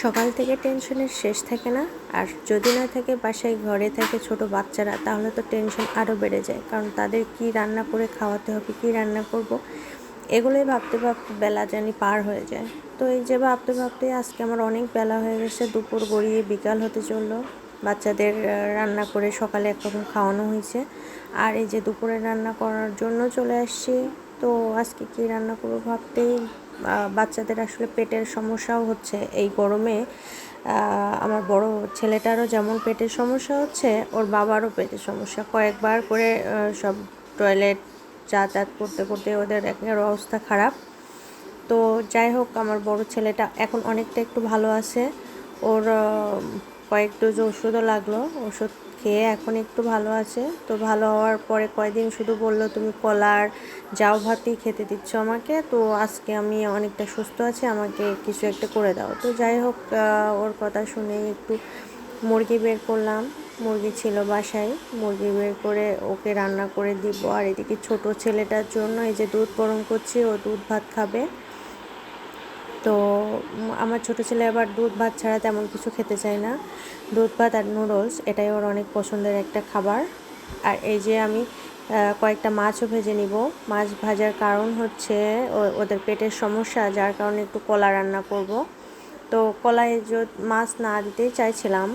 সকাল থেকে টেনশনের শেষ থাকে না, আর যদি না থাকে বাসায় ঘরে থাকে ছোট বাচ্চারা, তাহলে তো টেনশন আরও বেড়ে যায়। কারণ তাদের কি রান্না করে খাওয়াতে হবে, কি রান্না করব, এগুলোই ভাবতে ভাবতে বেলা জানি পার হয়ে যায়। তো এই যে ভাবতে ভাবতে আজকে আমার অনেক বেলা হয়ে গেছে, দুপুর গড়িয়ে বিকাল হতে চলল। বাচ্চাদের রান্না করে সকালে একরকম খাওয়ানো হয়েছে। আর এই যে দুপুরে রান্না করার জন্য চলে আসছি, তো আজকে কি রান্না করব ভাবতেই বাচ্চাদের আসলে পেটের সমস্যাও হচ্ছে এই গরমে। আমার বড় ছেলেটারও যেমন পেটের সমস্যা হচ্ছে, ওর বাবারও পেটের সমস্যা। কয়েকবার করে সব টয়লেট যাতায়াত করতে করতে ওদের একেবারে অবস্থা খারাপ। তো যাই হোক, আমার বড় ছেলেটা এখন অনেকটা একটু ভালো আছে। ওর কয়েক ডোজ ওষুধও লাগল। ওষুধ খেয়ে এখন একটু ভালো আছে। তো ভালো হওয়ার পরে কয়দিন শুধু বলল, তুমি কলার জাউ ভাতই খেতে দিচ্ছ আমাকে। তো আজকে আমি অনেকটা সুস্থ আছি, আমাকে কিছু একটা করে দাও। তো যাই হোক ওর কথা শুনে একটু মুরগি বের করলাম। মুরগি ছিল বাসায়। মুরগি বের করে ওকে রান্না করে দিব। আর এদিকে ছোট ছেলেটার জন্য এই যে দুধ গরম করছি, ও দুধ ভাত খাবে। তো আমার ছোটো ছেলে আবার দুধ ভাত ছাড়া তেমন কিছু খেতে চায় না। দুধ ভাত আর নুডলস, এটাই ওর অনেক পছন্দের একটা খাবার। আর এই যে আমি কয়েকটা মাছও ভেজে নিব। মাছ ভাজার কারণ হচ্ছে ওদের পেটের সমস্যা, যার কারণে একটু কলা রান্না করব। তো কলায় মাছ না দিতেই চাইছিলাম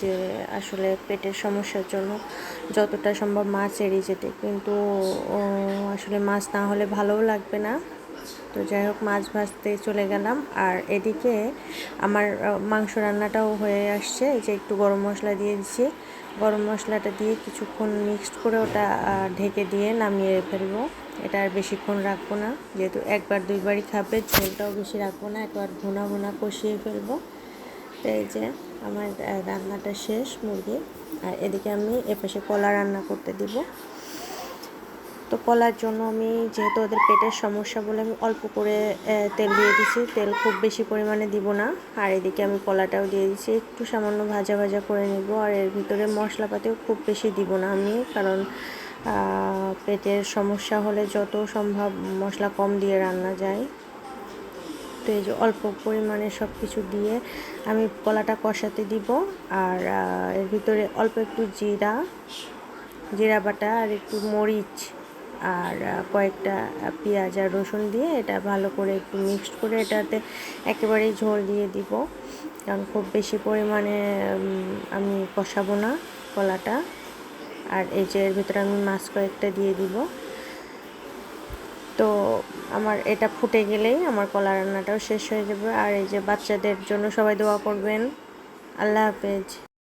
যে আসলে পেটের সমস্যার জন্য যতটা সম্ভব মাছ এড়িয়ে যেতে। কিন্তু আসলে মাছ না হলে ভালোও লাগবে না। তো যাই হোক, মাছ ভাজতে চলে গেলাম। আর এদিকে আমার মাংস রান্নাটাও হয়ে আসছে। যে একটু গরম মশলা দিয়ে দিচ্ছি। গরম মশলাটা দিয়ে কিছুক্ষণ মিক্সড করে ওটা ঢেকে দিয়ে নামিয়ে ফেলব। এটা আর বেশিক্ষণ রাখব না। যেহেতু একবার দুইবারই খাবে, ঝোলটাও বেশি রাখব না। একবার ভুনা ভুনা কষিয়ে ফেলব। তো এই যে আমার রান্নাটা শেষ মুরগি আর এদিকে আমি এপাশে কলা রান্না করতে দিব। তো কলার জন্য আমি যেহেতু ওদের পেটের সমস্যা বলে আমি অল্প করে তেল দিয়ে দিছি। তেল খুব বেশি পরিমাণে দিব না। আর এদিকে আমি কলাটাও দিয়ে দিছি। একটু সামান্য ভাজা ভাজা করে নেব। আর এর ভিতরে মশলাপাতিও খুব বেশি দিব না আমি। কারণ পেটের সমস্যা হলে যত সম্ভব মশলা কম দিয়ে রান্না যায়। তো এই যে অল্প পরিমাণে সব কিছু দিয়ে আমি কলাটা কষাতে দিব। আর এর ভিতরে অল্প একটু জিরা জিরা বাটা আর একটু মরিচ আর কয়েকটা পেঁয়াজ আর রসুন দিয়ে এটা ভালো করে একটু মিক্সড করে এটাতে একেবারেই ঝোল দিয়ে দিব। কারণ খুব বেশি পরিমাণে আমি কষাবো না কলাটা। আর এই যে এর ভিতরে আমি মাছ কয়েকটা দিয়ে দিব। তো আমার এটা ফুটে গেলেই আমার কলা রান্নাটাও শেষ হয়ে যাবে। আর এই যে বাচ্চাদের জন্য সবাই দোয়া করবেন। আল্লাহ হাফেজ।